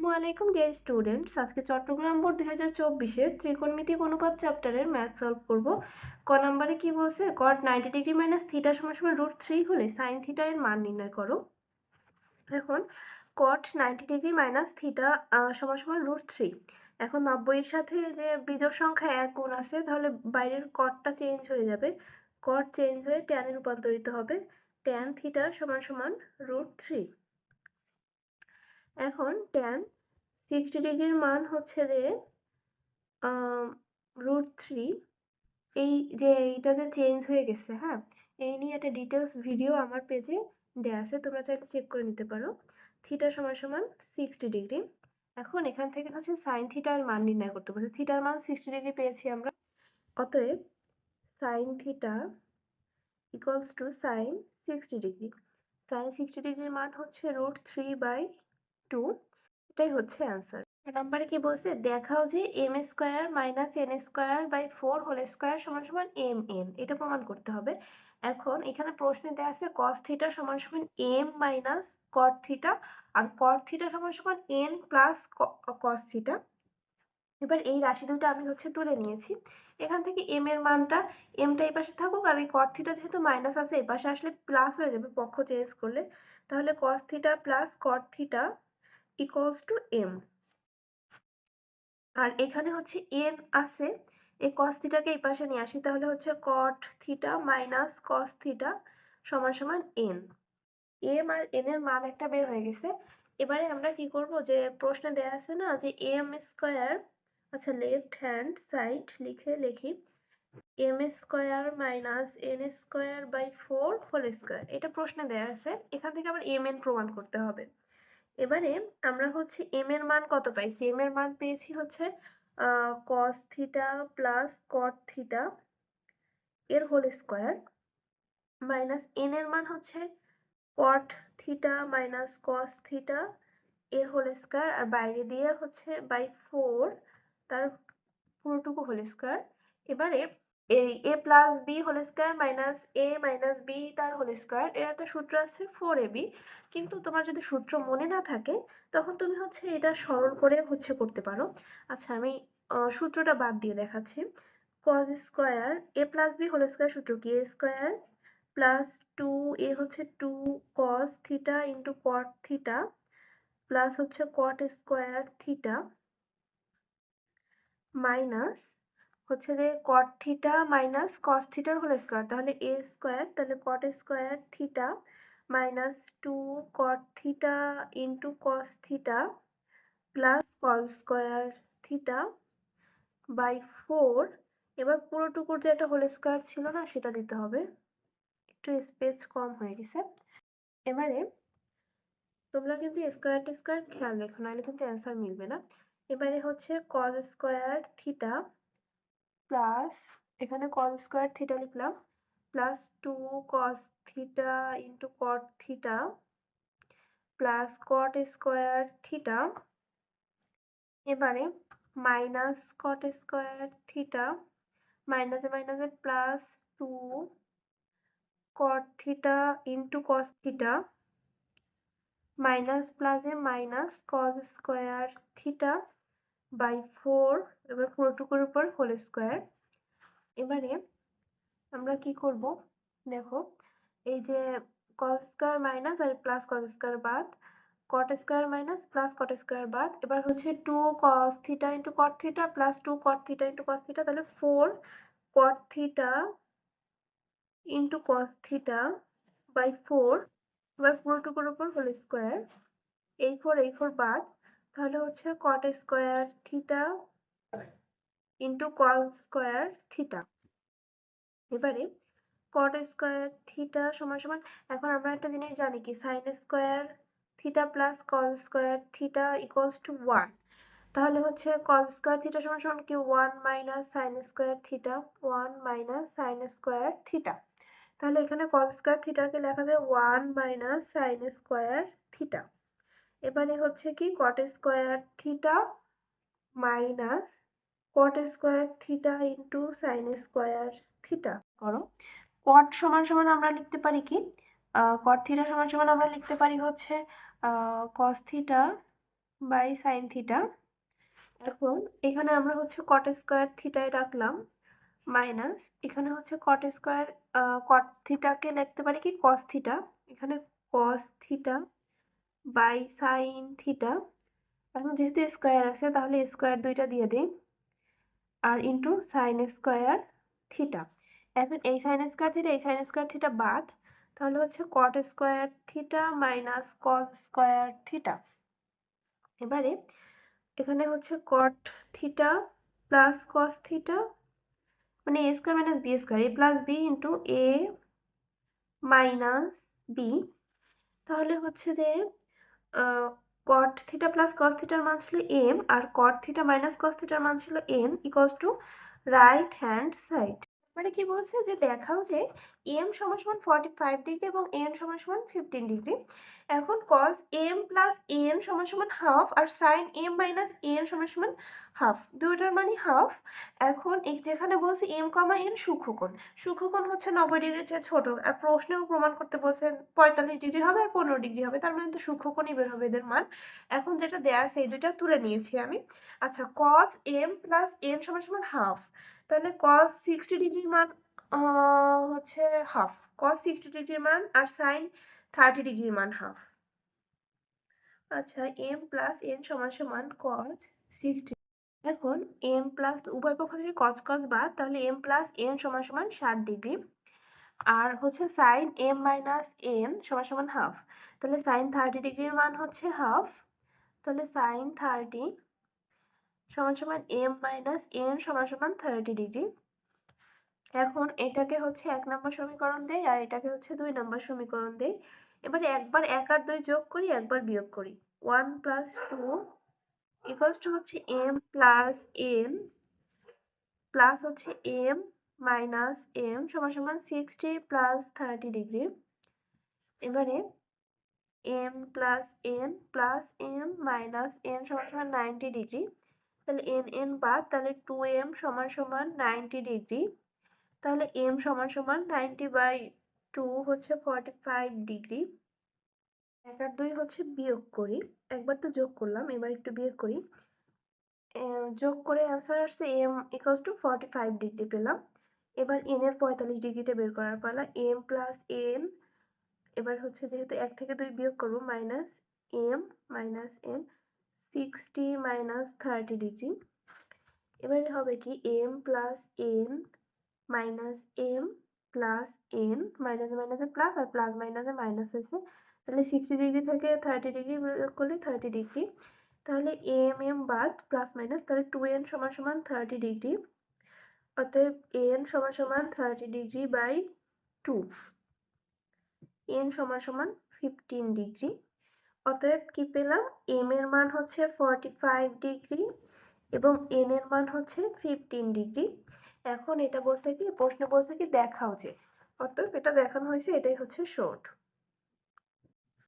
আসসালামু আলাইকুম dear students আজকে চট্টগ্রাম বোর্ড দুই হাজার চব্বিশের ত্রিকোণমিতিক অনুপাত চ্যাপ্টারের ম্যাথ সলভ করব। ক নাম্বারে কি বলছে? Cot ninety degree minus theta সমান সমান রুট থ্রি হলে সাইন থিটা এর মান নির্ণয় করো। এখন cot ninety degree minus theta সমান সমান রুট থ্রি এখন নব্বইয়ের সাথে যে বিজোড় সংখ্যা এক গুণ আছে, তাহলে বাইরের কটটা চেঞ্জ হয়ে যাবে। কট চেঞ্জ হয়ে ট্যানে রূপান্তরিত হবে ট্যান থিটা সমান সমান রুট থ্রি এখন ট্যান সিক্সটি ডিগ্রির মান হচ্ছে যে রুট থ্রি এই যে এইটা যে চেঞ্জ হয়ে গেছে হ্যাঁ? এই নিয়ে একটা ডিটেলস ভিডিও আমার পেজে দেওয়া আছে, তোমরা চাইলে চেক করে নিতে পারো। থিটা সমান সমান সিক্সটি ডিগ্রি এখন এখান থেকে হচ্ছে সাইন থিটার মান নির্ণয় করতে বলছে। থিটার মান সিক্সটি ডিগ্রি পেয়েছি আমরা। অতএব sine theta equals to sine sixty degree sine sixty ডিগ্রির মান হচ্ছে রুট থ্রি বাই টু, এটাই হচ্ছে অ্যান্সার নাম্বারে কি বলছে? দেখাও যে M square minus N square by four whole square সমান সমান এম এন এটা প্রমাণ করতে হবে। এখন এখানে প্রশ্নে দেওয়া আছে কস থিটা সমান সমান এম মাইনাস কট থিটা আর কট থিটা সমান সমান এন প্লাস কস থিটা এবার এই রাশি দুটো আমি হচ্ছে তুলে নিয়েছি। এখান থেকে এম এর মানটা এমটা এই পাশে থাকুক আর এই কট থিটা যেহেতু মাইনাস আছে, এই পাশে আসলে প্লাস হয়ে যাবে, পক্ষ চেঞ্জ করলে। তাহলে cos theta plus cot theta equals to M আর এখানে হচ্ছে এন আছে এই কস থিটাকে এই পাশে নিয়ে আসি, তাহলে হচ্ছে cot theta minus cos theta সমান সমান এন এম আর এন এর মান একটা বের হয়ে গেছে। এবারে আমরা কি করব যে প্রশ্নে দেয়া আছে না যে এম স্কোয়ার আচ্ছা লেফট হ্যান্ড সাইড লিখে লিখি M square minus N square by four whole square এটা প্রশ্নে দেয়া আছে, এখান থেকে আবার এম এন প্রমাণ করতে হবে। এবারে আমরা হচ্ছে এম এর মান কত পাইছি? এম এর মান পেয়েছি হচ্ছে cos theta plus cot theta এর হোল স্কোয়ার মাইনাস এন এর মান হচ্ছে cot theta minus cos theta এর হোল স্কোয়ার আর বাইরে দিয়ে হচ্ছে বাই ফোর তার পুরোটুকু হোল স্কোয়ার এবারে এই A plus B whole square minus A minus B তার হোল স্কোয়ার এর একটা সূত্র আছে ফোর এ বি কিন্তু তোমার যদি সূত্র মনে না থাকে, তখন তুমি হচ্ছে এটা সরল করে হচ্ছে করতে পারো। আচ্ছা আমি সূত্রটা বাদ দিয়ে দেখাচ্ছি। Cos square A plus B whole square সূত্র কি? A square plus two A হচ্ছে two cos theta into cot theta plus হচ্ছে কট স্কোয়ার থিটা মাইনাস হচ্ছে যে কট থিটা মাইনাস কস থিটার হোল স্কোয়ার তাহলে এ স্কোয়ার তাহলে cot square theta minus two cot theta into cos theta plus cos square theta by four এবার পুরোটুকুর যে একটা হোল স্কোয়ার ছিল না, সেটা দিতে হবে। একটু স্পেস কম হয়ে গেছে। এবারে তোমরা কিন্তু স্কোয়ার স্কোয়ার খেয়াল রেখো, নাহলে কিন্তু অ্যান্সার মিলবে না। এবারে হচ্ছে কজ স্কোয়ার থিটা প্লাস এখানে কজ স্কোয়ার থিটা লিখলাম plus two cos theta into cot theta plus cot square theta এবারে মাইনাস কট স্কোয়ার থিটা মাইনাসে মাইনাসে plus two cot theta into cos theta minus প্লাসে minus cos square theta by four এবার পুরোটুকুর উপর whole square এবারে আমরা কি করব? দেখো, এই যে কস স্কোয়ার মাইনাস আর প্লাস কস স্কোয়ার বাদ cot square minus plus cot square বাদ, এবার হচ্ছে two cos theta into cot theta plus two cot theta into cos theta তাহলে four cot theta into cos theta by four এবার পুরোটুকুর উপর whole square এই four এই ফোর বাদ তাহলে হচ্ছে cot square theta into cos square theta এবারে কট স্কোয়ার থিটা সমান সমান, এখন আমরা একটা জিনিস জানি কি sine square theta plus cos square theta equals to one তাহলে হচ্ছে কস স্কোয়ার থিটা সমান সমান কি one minus sine square theta one minus sine square theta তাহলে এখানে কস স্কোয়ার থিটাকে লেখা যায় one minus sine square theta এবারে হচ্ছে কি cot square theta minus cot square theta into sine square theta করো। কট সমান সমান আমরা লিখতে পারি কি? কট থিটা সমান সমান আমরা লিখতে পারি হচ্ছে cos theta by sine theta এখন এখানে আমরা হচ্ছে কট স্কোয়ার থিটায় রাখলাম মাইনাস এখানে হচ্ছে কট স্কোয়ার কট থিটাকে লিখতে পারি কি? কস থিটা এখানে cos theta by sine theta. এখন যেহেতু স্কোয়ার আছে, তাহলে স্কোয়ার দুইটা দিয়ে দিই। আর ইন্টু সাইন স্কোয়ার থিটা। এখন এই সাইন স্কোয়ার থিটা, এই সাইন স্কোয়ার থিটা বাদ, তাহলে হচ্ছে cot square theta minus cos square theta. এবারে এখানে হচ্ছে cot theta plus cos theta মানে A square minus B square A plus B into A minus B তাহলে হচ্ছে যে কট থিটা প্লাস কস থিটার মান ছিল এম আর কট থিটা মাইনাস কস থিটার মান ছিল N equals to right hand side মানে কি বলছে যে দেখাও যে এম সমান সমান ফর্টি ফাইভ ডিগ্রি এবং এন সমান সমান ফিফটিন ডিগ্রি এখন কস এম প্লাস এন সমান সমান হাফ আর সাইন এম মাইনাস এন সমান সমান হাফ দুইটার মানে হাফ এখন যেখানে বলছে এম কমা এন সূক্ষ্মকোণ সূক্ষ্মকোণ হচ্ছে নব্বই ডিগ্রির চেয়ে ছোট। আর প্রশ্নেও প্রমাণ করতে বলছেন পঁয়তাল্লিশ ডিগ্রি হবে আর পনেরো ডিগ্রি হবে, তার মানে তো সূক্ষ্মকোণই বের হবে এদের মান। এখন যেটা দেয়া সেই দুইটা তুলে নিয়েছি আমি। আচ্ছা কস এম প্লাস এন সমান সমান হাফ তাহলে কস সিক্সটি ডিগ্রির মান হচ্ছে হাফ কস সিক্সটি ডিগ্রির মান আর সাইন থার্টি ডিগ্রির মান হাফ আচ্ছা এম প্লাস এন সমান সমান কস সিক্সটি এখন এম প্লাস উভয় পক্ষ থেকে কস কস বাদ, তাহলে এম প্লাস এন সমান সমান ষাট ডিগ্রি আর হচ্ছে সাইন এম মাইনাস এন সমান সমান হাফ তাহলে সাইন থার্টি ডিগ্রির মান হচ্ছে হাফ তাহলে সাইন থার্টি সমান সমান এম মাইনাস এন সমান সমান থার্টি ডিগ্রি এখন এটাকে হচ্ছে এক নম্বর সমীকরণ দেয়, আর এটাকে হচ্ছে দুই নম্বর সমীকরণ দেয়। এবারে একবার এক আর দুই যোগ করি, একবার বিয়োগ করি। One plus two equals to হচ্ছে এম প্লাস এন প্লাস হচ্ছে এম মাইনাস এম সমান সমান সিক্সটি প্লাস থার্টি ডিগ্রি এবারে M plus N plus M minus N সমান সমান নাইনটি ডিগ্রি তাহলে এন এন বাদ, তাহলে টু এম সমান সমান নাইনটি ডিগ্রি তাহলে এম সমান সমান নাইনটি বাই টু হচ্ছে ফর্টি ফাইভ ডিগ্রি এক আর দুই হচ্ছে বিয়োগ করি, একবার তো যোগ করলাম, এবার একটু বিয়োগ করি যোগ করে অ্যান্সার আসছে M equals to forty five degree পেলাম, এবার এন এর পঁয়তাল্লিশ ডিগ্রিটা বের করার পালা এম প্লাস এন এবার হচ্ছে যেহেতু এক থেকে দুই বিয়োগ করব minus M minus N sixty minus thirty degree এবারে হবে কি M plus N minus M plus N মাইনাসে মাইনাসে প্লাস আর প্লাস মাইনাসে মাইনাস হয়েছে। তাহলে সিক্সটি ডিগ্রি থেকে থার্টি ডিগ্রি করলে থার্টি ডিগ্রি তাহলে এম এম বাদ প্লাস মাইনাস তাহলে টু এন সমান সমান থার্টি ডিগ্রি অতএব এন সমান সমান thirty degree by two N সমান সমান ফিফটিন ডিগ্রি অতএব কি পেলাম? এম এর মান হচ্ছে ফর্টি ফাইভ ডিগ্রি এবং এন এর মান হচ্ছে ফিফটিন ডিগ্রি এখন এটা বলছে কি, প্রশ্ন বলছে কি, দেখাও যে। অতএব এটা দেখানো হয়েছে, এটাই হচ্ছে শর্ট